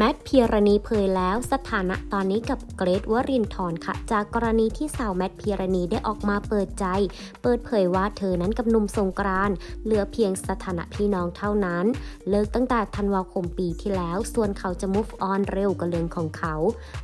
แมทพีรณีเผยแล้วสถานะตอนนี้กับเกรทวรินทร์ค่ะ จากกรณีที่สาวแมทพีรณีได้ออกมาเปิดใจ เปิดเผยว่าเธอนั้นกับหนุ่มสงกรานเหลือเพียงสถานะพี่น้องเท่านั้น เลิกตั้งแต่ธันวาคมปีที่แล้ว ส่วนเขาจะ move on เร็วกับเรื่องของเขา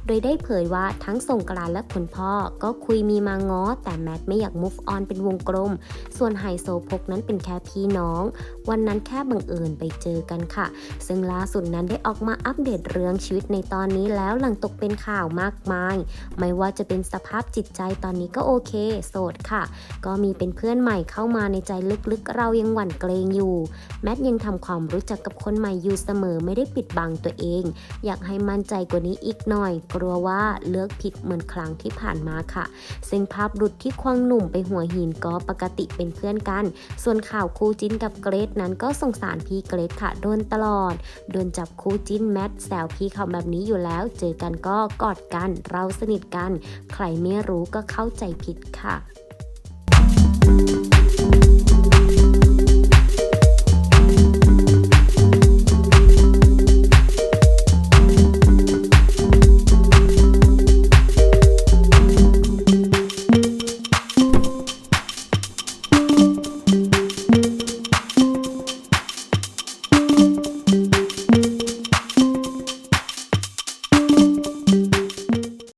โดยได้เผยว่าทั้งสงกรานและคุณพ่อก็คุยมีมาง้อ แต่แมทไม่อยาก move on เป็นวงกลม ส่วนไฮโซพกนั้นเป็นแค่พี่น้อง วันนั้นแค่บังเอิญไปเจอกันค่ะ ซึ่งล่าสุดนั้นได้ออกมาอัปเดตเรื่องชีวิตในตอนนี้แล้วหลังตกเป็นข่าวมากมาย ไม่ว่าจะเป็นสภาพจิตใจตอนนี้ก็โอเค โสดค่ะ ก็มีเป็นเพื่อนใหม่เข้ามาในใจลึกๆ เรายังหวั่นเกรงอยู่ แมทยังทำความรู้จักกับคนใหม่อยู่เสมอไม่ได้ปิดบังตัวเอง อยากให้มั่นใจกว่านี้อีกหน่อย กลัวว่าเลือกผิดเหมือนครั้งที่ผ่านมาค่ะ ซึ่งภาพหลุดที่ควงหนุ่มไปหัวหินก็ปกติเป็นเพื่อนกัน ส่วนข่าวคู่จิ้นกับเกรซนั้นก็สงสารพี่เกรซค่ะโดนตลอด โดนจับคู่จิ้นแมทแซวพี่เขาแบบนี้อยู่แล้ว เจอกันก็กอดกัน เราสนิทกัน ใครไม่รู้ก็เข้าใจผิดค่ะ